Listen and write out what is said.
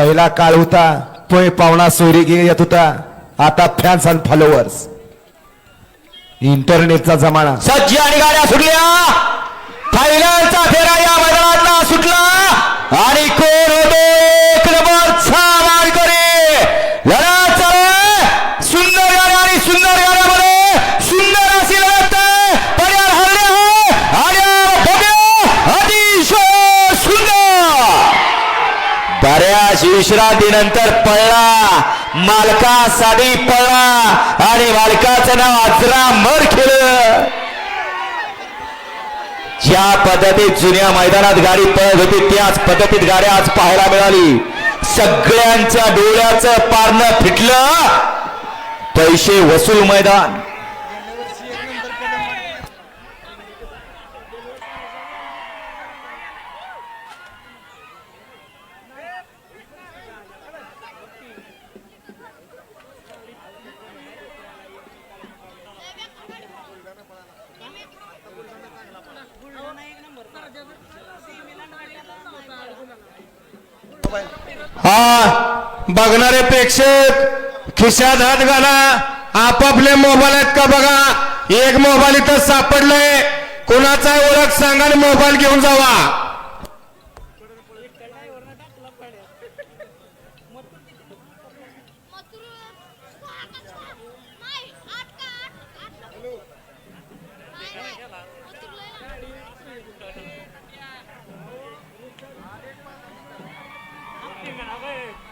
पहिला काळ होता पोय पाहुणा सोयरी गे येत होता. आता फॅन्स आणि फॉलोअर्स इंटरनेटचा जमाना. सज्ज आणि गाड्या सुटल्या. फायनलचा फेरा या मैदानातला सुटला. आणि कोण बऱ्याच विश्रांतीनंतर पळला. मालकासाठी पळला. आणि मालकाचं नाव अजरा मर केलं ज्या पद्धतीत जुन्या मैदानात गाडी पळत होती त्याच पद्धतीत गाड्या आज पाहायला मिळाली. सगळ्यांच्या डोळ्याचं पारणं फिटलं. पैसे वसूल मैदान. हा बघणारे प्रेक्षक खिशात हात घाला. आपापले मोबाईल आहेत का बघा? एक मोबाईल इथं सापडलंय. कोणाचा ओळख सांगा आणि मोबाईल घेऊन जावा. 所以